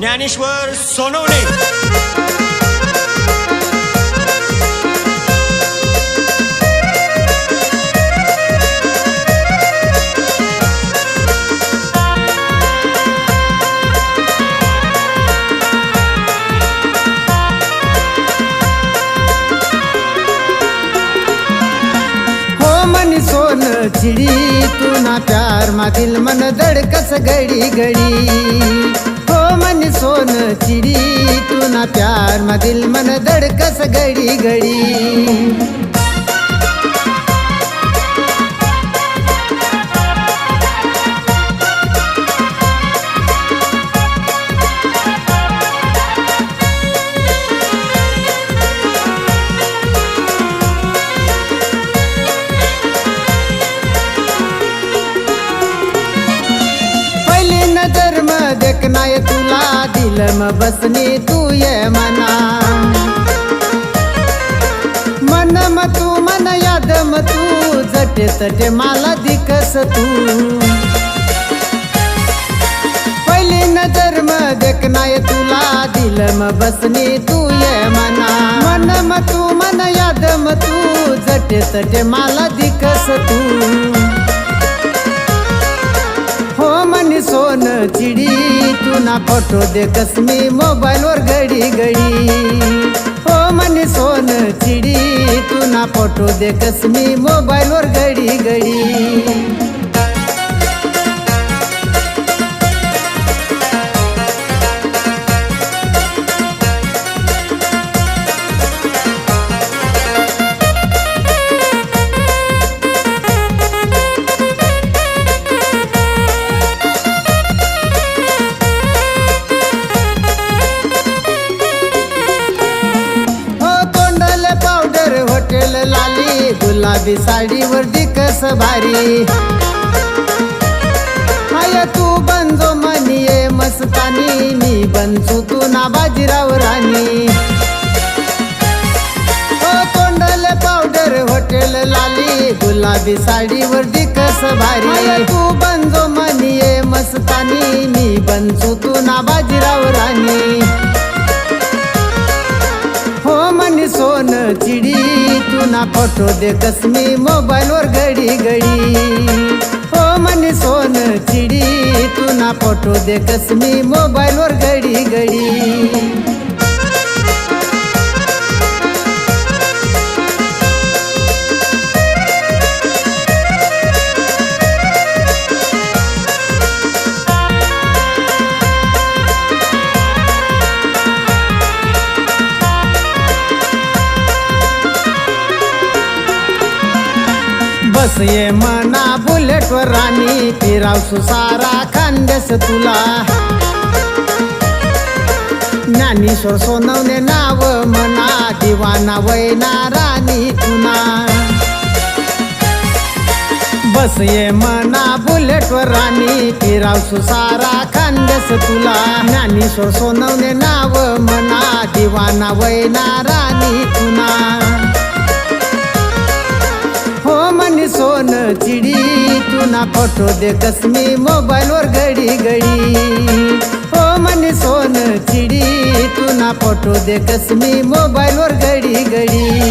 ज्ञानेश्वर सोनवणे. हो सोन चिडी तू ना प्यार मागील मन धडकस घडी घडी सोन चिडी तू ना प्यार मा दिल मन धडकस घडी घडी देखना नजर तुला. कलम बसनी तू ये मना। मन म तू मन याद म तू जटे तटे मला दिकस तू। पहिली नजर म देखनाय तुला दिल म बसनी तू ये मना। मन म तू मन याद म तू जटे तटे मला दिकस तू। हो मन सोन चिडी तू ना फोटो देखस मी मोबाईलवर घडी घडी. हो मनी सोन चिडी तू ना फोटो देखस मी मोबाईलवर घडी घडी. लाली गुलाबी साडीवर कस भारी. हाय तू बनजो मनिये मस्तानी. मी बनचू तू ना बाजीराव राणी. तोंडल पावडर हॉटेल लाली. गुलाबी साडीवर कस भारी. तू बनजो मनिये मस्तानी. मी बनचू तू ना बाजीराव राणी. हो मनी सोन चिडी. तू ना फोटो देखस मी मोबाईलवर घडी घडी. हो मनी सोन चिडी तू ना फोटो देखस मी मोबाईलवर घडी घडी. बस ये मना बुलेट राणी फिराव सुसारा खांदेस तुला. ज्ञानेश्वर सोनवणे नाव मना दिवाना वैना राणी तुना बस ये मना बुलेट राणी फिराव सुसारा खांदेस तुला. ज्ञानेश्वर सोनवणे नाव मना दिवाना वैना राणी तुना फोन चिडी तू ना फोटो देखस मी मोबाईलवर घडी घडी. हो मनी सोन चिडी तू ना फोटो देखस मी मोबाईलवर घडी घडी.